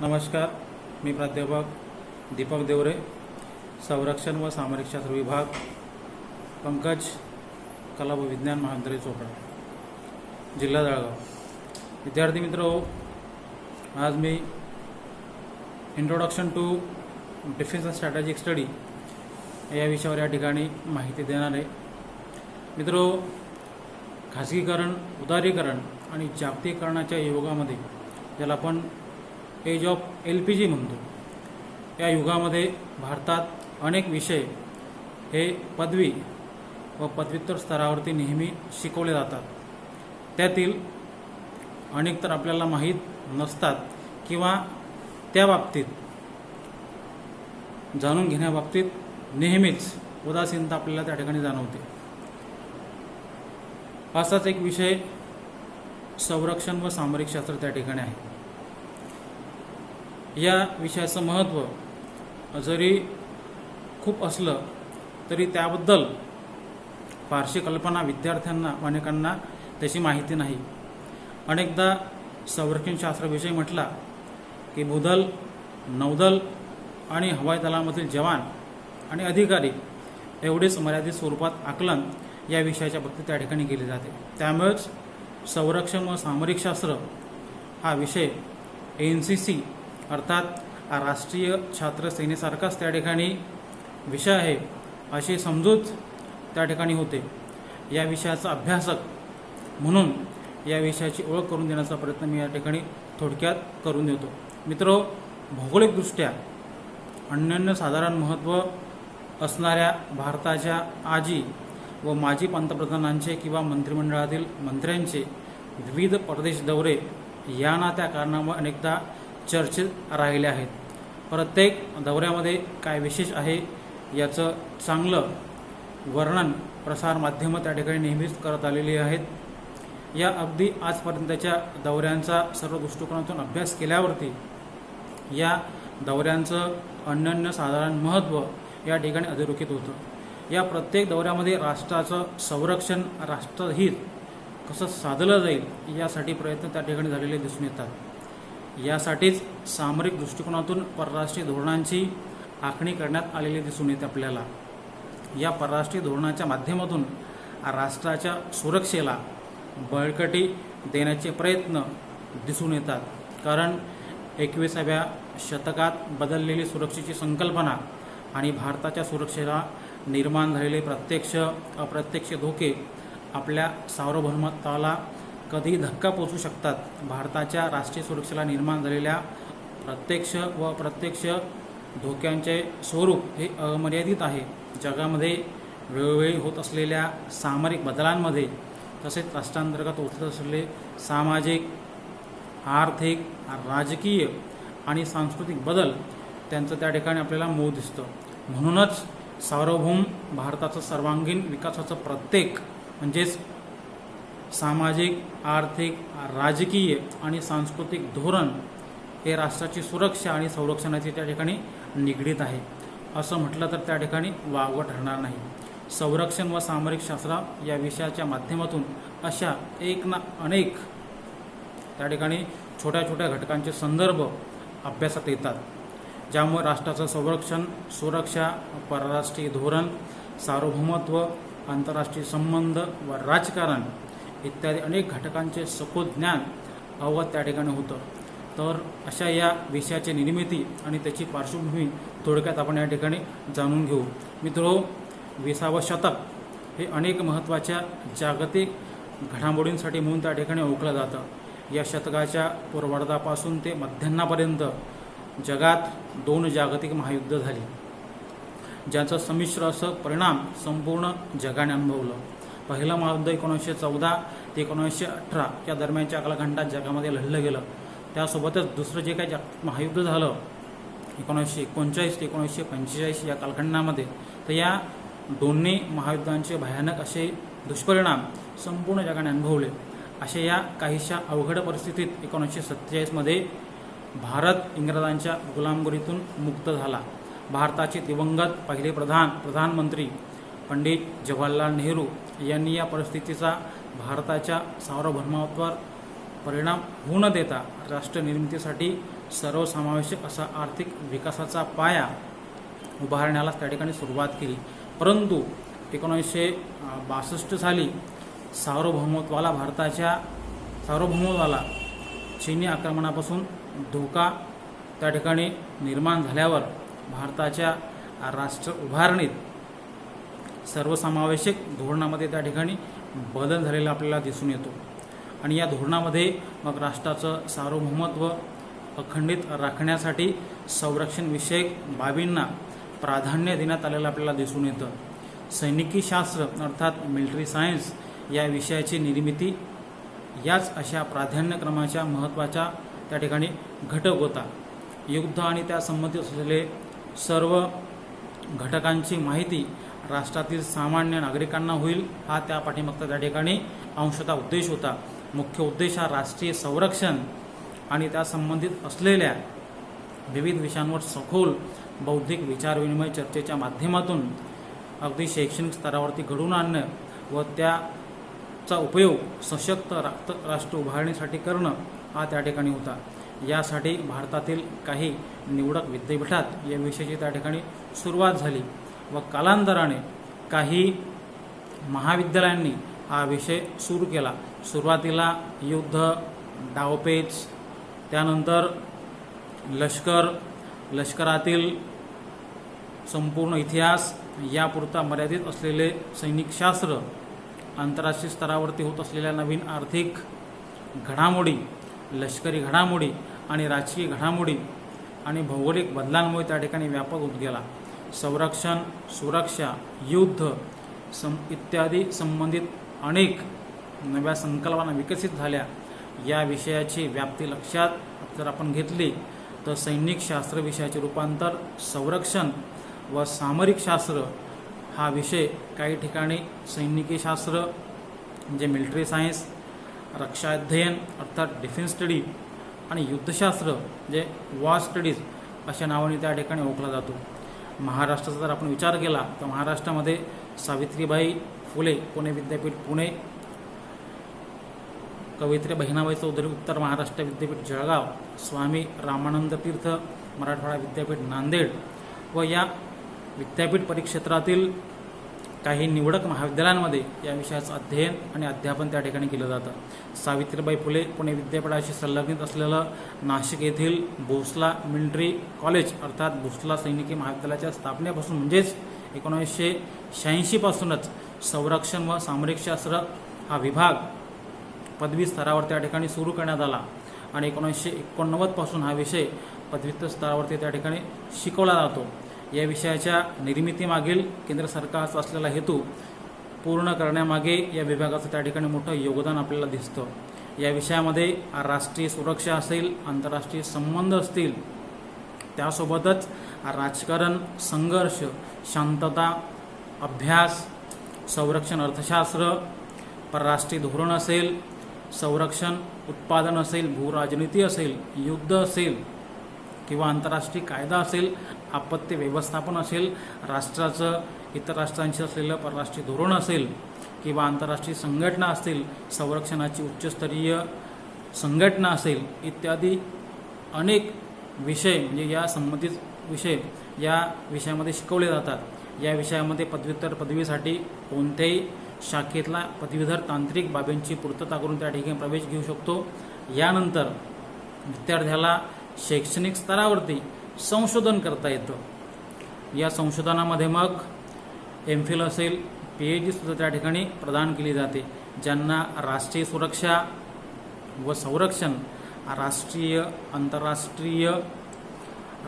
नमस्कार मी प्राध्यापक दीपक देवरे संरक्षण व सामरिक शास्त्र विभाग पंकज कला व विज्ञान महाविद्यालय चोपडा जिल्हा जळगाव. विद्यार्थी मित्र आज मी introduction to defence and strategic study या विषयावर या ठिकाणी माहिती देणार आहे. मित्रो खाजगीकरण उदारीकरण आणि जागतिकीकरणाच्या योगामध्ये ज्याला आपण age of L P G म्हणतो. या युगामध्ये भारतात अनेक विषय हे पदवी व पदव्युत्तर स्तरावरती नेहमी शिकवले जातात. त्यातील अनेक तर आपल्याला माहीत नसतात किंवा त्या बाबतीत जाणून घेण्याबाबतीत नेहमीच उदासीनता आपल्याला त्या ठिकाणी जाणवते. असाच एक विषय संरक्षण व सामरिक शास्त्र त्या ठिकाणी आहे. या विषयाचं महत्त्व जरी खूप असलं तरी त्याबद्दल फारशी कल्पना विद्यार्थ्यांना अनेकांना त्याची माहिती नाही. अनेकदा संरक्षणशास्त्राविषयी म्हटला की भूदल नौदल आणि हवाई दलामधील जवान आणि अधिकारी एवढेच मर्यादित स्वरूपात आकलन या विषयाच्या बाबतीत त्या ठिकाणी केले जाते. त्यामुळेच संरक्षण व सामरिक शास्त्र हा विषय एन सी सी अर्थात राष्ट्रीय छात्र सेनेसारखाच त्या ठिकाणी विषय आहे अशी समजूत त्या ठिकाणी होते. या विषयाचा अभ्यासक म्हणून या विषयाची ओळख करून देण्याचा प्रयत्न मी या ठिकाणी थोडक्यात करून देतो. मित्र भौगोलिकदृष्ट्या अन्यान्य साधारण महत्त्व असणाऱ्या भारताच्या आजी व माजी पंतप्रधानांचे किंवा मंत्रिमंडळातील मंत्र्यांचे विविध परदेश दौरे या ना त्या कारणामुळे अनेकदा चर्चेत राहिले आहेत. प्रत्येक दौऱ्यामध्ये काय विशेष आहे याचं चांगलं वर्णन प्रसारमाध्यमं त्या ठिकाणी नेहमीच करत आलेली आहेत. या अगदी आजपर्यंतच्या दौऱ्यांचा सर्व दृष्टिकोनातून अभ्यास केल्यावरती या दौऱ्यांचं अनन्य साधारण महत्त्व या ठिकाणी अधोरेखित होतं. या प्रत्येक दौऱ्यामध्ये राष्ट्राचं संरक्षण राष्ट्रहित कसं साधलं जाईल यासाठी प्रयत्न त्या ठिकाणी झालेले दिसून येतात. यासाठीच सामरिक दृष्टिकोनातून परराष्ट्रीय धोरणांची आखणी करण्यात आलेली दिसून येते आपल्याला. या परराष्ट्रीय धोरणाच्या माध्यमातून राष्ट्राच्या सुरक्षेला बळकटी देण्याचे प्रयत्न दिसून येतात. कारण एकविसाव्या शतकात बदललेली सुरक्षेची संकल्पना आणि भारताच्या सुरक्षेला निर्माण झालेले प्रत्यक्ष अप्रत्यक्ष धोके आपल्या सार्वभौमत्वाला कधी धक्का पोचू शकतात. भारताच्या राष्ट्रीय सुरक्षेला निर्माण झालेल्या प्रत्यक्ष व प्रत्यक्ष धोक्यांचे स्वरूप हे अमर्यादित आहे. जगामध्ये वेळोवेळी होत असलेल्या सामरिक बदलांमध्ये तसेच राष्ट्रांतर्गत होत असलेले सामाजिक आर्थिक राजकीय आणि सांस्कृतिक बदल त्यांचं त्या ठिकाणी आपल्याला मोह दिसतं. म्हणूनच सार्वभौम भारताचं सर्वांगीण विकासाचं प्रत्येक म्हणजेच सामाजिक आर्थिक राजकीय आणि सांस्कृतिक धोरण हे राष्ट्राची सुरक्षा आणि संरक्षणाची त्या ठिकाणी निगडीत आहे. असं म्हटलं तर त्या ठिकाणी वावगं ठरणार नाही. संरक्षण व सामरिक शास्त्र या विषयाच्या माध्यमातून अशा एक ना अनेक त्या ठिकाणी छोट्या छोट्या घटकांचे संदर्भ अभ्यासात येतात. ज्यामुळे राष्ट्राचं संरक्षण सुरक्षा परराष्ट्रीय धोरण सार्वभौमत्व आंतरराष्ट्रीय संबंध व राजकारण इत्यादी अनेक घटकांचे सखोल ज्ञान अवगत त्या ठिकाणी होतं. तर अशा या विषयाची निर्मिती आणि त्याची पार्श्वभूमी थोडक्यात आपण या ठिकाणी जाणून घेऊ. मित्रो विसावं शतक हे अनेक महत्त्वाच्या जागतिक घडामोडींसाठी म्हणून त्या ठिकाणी ओळखलं जातं. या शतकाच्या पूर्वार्धापासून ते मध्यान्नापर्यंत जगात दोन जागतिक महायुद्ध झाली ज्याचं संमिश्र असं परिणाम संपूर्ण जगाने अनुभवलं. पहिलं महायुद्ध एकोणीसशे चौदा ते एकोणीसशे अठरा या दरम्यानच्या कालखंडात जगामध्ये लढलं गेलं. त्यासोबतच दुसरं जे काही जाग महायुद्ध झालं एकोणीसशे एकोणचाळीस ते एकोणीसशे पंचेचाळीस या कालखंडामध्ये तर या दोन्ही महायुद्धांचे भयानक असे दुष्परिणाम संपूर्ण जगाने अनुभवले. अशा या काहीशा अवघड परिस्थितीत एकोणीसशे सत्तेचाळीसमध्ये भारत इंग्रजांच्या गुलामगिरीतून मुक्त झाला. भारताचे दिवंगत पहिले प्रधान प्रधानमंत्री पंडित जवाहरलाल नेहरू यांनी या परिस्थितीचा भारताच्या सार्वभौमत्वावर परिणाम होऊ न देता राष्ट्र निर्मितीसाठी सर्वसमावेशक असा आर्थिक विकासाचा पाया उभारण्याला त्या ठिकाणी सुरुवात केली. परंतु एकोणीसशे बासष्ट साली सार्वभौमत्वाला भारताच्या सार्वभौमत्वाला चीनी आक्रमणापासून धोका त्या ठिकाणी निर्माण झाल्यावर भारताच्या राष्ट्र उभारणीत सर्वसमावेशक धोरणामध्ये त्या ठिकाणी बदल झालेला आपल्याला दिसून येतो. आणि या धोरणामध्ये मग राष्ट्राचं सार्वभौमत्व अखंडित राखण्यासाठी संरक्षणविषयक बाबींना प्राधान्य देण्यात आलेलं आपल्याला दिसून येतं. सैनिकी शास्त्र अर्थात मिलिटरी सायन्स या विषयाची निर्मिती याच अशा प्राधान्यक्रमाच्या महत्त्वाच्या त्या ठिकाणी घटक होता. युद्ध आणि त्या संबंधित असलेले सर्व घटकांची माहिती राष्ट्रातील सामान्य नागरिकांना होईल हा त्या पाठीमागचा त्या ठिकाणी अंशतः उद्देश होता. मुख्य उद्देश हा राष्ट्रीय संरक्षण आणि त्या संबंधित असलेल्या विविध विषयांवर सखोल बौद्धिक विचारविनिमय चर्चेच्या माध्यमातून अगदी शैक्षणिक स्तरावरती घडवून आणणं व त्याचा उपयोग सशक्त राक्त राष्ट्र उभारणीसाठी करणं हा त्या ठिकाणी होता. यासाठी भारतातील काही निवडक विद्यापीठात या विषयाची त्या ठिकाणी सुरुवात झाली. व कालांतराने काही महाविद्यालयांनी हा विषय सुरू केला. सुरुवातीला युद्ध डावपेच त्यानंतर लष्कर लष्करातील संपूर्ण इतिहास यापुरता मर्यादित असलेले सैनिकशास्त्र आंतरराष्ट्रीय स्तरावरती होत असलेल्या नवीन आर्थिक घडामोडी लष्करी घडामोडी आणि राजकीय घडामोडी आणि भौगोलिक बदलांमुळे त्या ठिकाणी व्यापक होत गेला. संरक्षण सुरक्षा युद्ध सं इत्यादी संबंधित अनेक नव्या संकल्पना विकसित झाल्या. या विषयाची व्याप्ती लक्षात जर आपण घेतली तर सैनिक शास्त्र विषयाचे रूपांतर संरक्षण व सामरिक शास्त्र हा विषय काही ठिकाणी सैनिकी शास्त्र म्हणजे मिलिटरी सायन्स रक्षा अध्ययन अर्थात डिफेन्स स्टडी आणि युद्धशास्त्र जे वॉर स्टडीज अशा नावाने त्या ठिकाणी ओळखला जातो. महाराष्ट्राचा जर आपण विचार केला तर महाराष्ट्रामध्ये सावित्रीबाई फुले पुणे विद्यापीठ पुणे कवयित्री बहिणाबाई चौधरी उत्तर महाराष्ट्र विद्यापीठ जळगाव स्वामी रामानंद तीर्थ मराठवाडा विद्यापीठ नांदेड व या विद्यापीठ परिक्षेत्रातील काही निवडक महाविद्यालयांमध्ये या विषयाचं अध्ययन आणि अध्यापन त्या ठिकाणी केलं जातं. सावित्रीबाई फुले पुणे विद्यापीठाशी संलग्नित असलेलं नाशिक येथील भोसला मिलिटरी कॉलेज अर्थात भोसला सैनिकी महाविद्यालयाच्या स्थापनेपासून म्हणजेच एकोणीसशे शहाऐंशीपासूनच संरक्षण व सामरिक शास्त्र हा विभाग पदवी स्तरावर त्या ठिकाणी सुरू करण्यात आला आणि एकोणीसशे एकोणनव्वदपासून हा विषय पदव्युत्तर स्तरावरती त्या ठिकाणी शिकवला जातो. या विषयाच्या निर्मितीमागील केंद्र सरकारचा असलेला हेतू पूर्ण करण्यामागे या विभागाचं त्या ठिकाणी मोठं योगदान आपल्याला दिसतं. या विषयामध्ये राष्ट्रीय सुरक्षा असेल आंतरराष्ट्रीय संबंध असतील त्यासोबतच राजकारण संघर्ष शांतता अभ्यास संरक्षण अर्थशास्त्र परराष्ट्रीय धोरण असेल संरक्षण उत्पादन असेल भूराजनीती असेल युद्ध असेल किंवा आंतरराष्ट्रीय कायदा असेल आपत्ती व्यवस्थापन असेल राष्ट्राचं इतर राष्ट्रांशी असलेलं परराष्ट्रीय धोरण असेल किंवा आंतरराष्ट्रीय संघटना असतील संरक्षणाची उच्चस्तरीय संघटना असेल इत्यादी अनेक विषय म्हणजे या संबंधित विषय या विषयामध्ये शिकवले जातात. या विषयामध्ये पदव्युत्तर पदवीसाठी कोणत्याही शाखेतला पदवीधर तांत्रिक बाबींची पूर्तता करून त्या ठिकाणी प्रवेश घेऊ शकतो. यानंतर विद्यार्थ्याला शैक्षणिक स्तरावरती संशोधन करता येतं. या संशोधनामध्ये मग एम फिल असेल पी एच डीसुद्धा त्या ठिकाणी प्रदान केली जाते ज्यांना राष्ट्रीय सुरक्षा व संरक्षण राष्ट्रीय आंतरराष्ट्रीय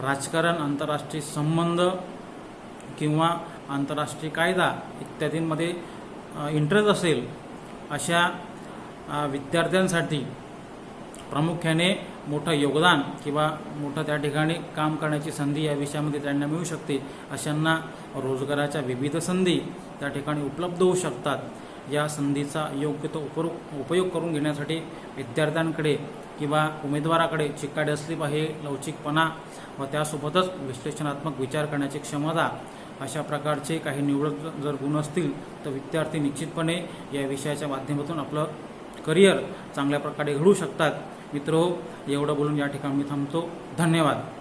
राजकारण आंतरराष्ट्रीय संबंध किंवा आंतरराष्ट्रीय कायदा इत्यादींमध्ये इंटरेस्ट असेल अशा विद्यार्थ्यांसाठी प्रामुख्याने मोठं योगदान किंवा मोठं त्या ठिकाणी काम करण्याची संधी या विषयामध्ये त्यांना मिळू शकते अशांना रोजगाराच्या विविध संधी त्या ठिकाणी उपलब्ध होऊ शकतात. या संधीचा योग्य तो उपरो- उपयोग करून घेण्यासाठी विद्यार्थ्यांकडे किंवा उमेदवाराकडे चिकाडी असली पाहिजे लवचिकपणा व त्यासोबतच विश्लेषणात्मक विचार करण्याची क्षमता अशा प्रकारचे काही निवडक जर गुण असतील तर विद्यार्थी निश्चितपणे या विषयाच्या माध्यमातून आपलं करिअर चांगल्या प्रकारे घडू शकतात. मित्र एवढं बोलून या ठिकाणी मी थांबतो. धन्यवाद.